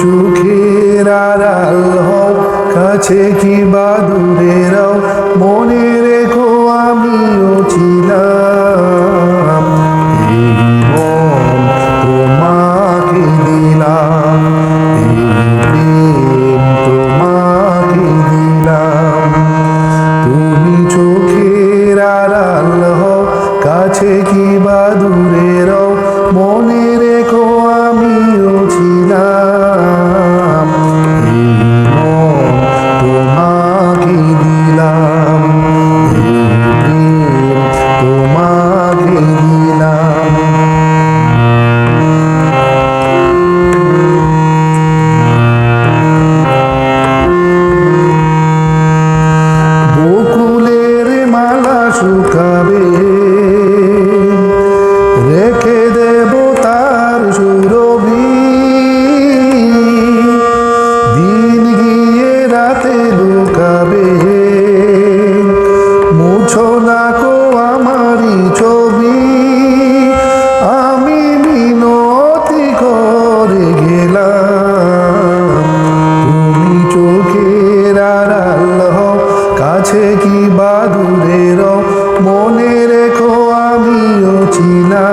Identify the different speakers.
Speaker 1: চোখের আড়াল হও কাছে কি বা দূরে মনে রেখো আমিও ছিলাম। কাছে কি আছে কি বাদুরেরও মনে রেখো আমিও চিনা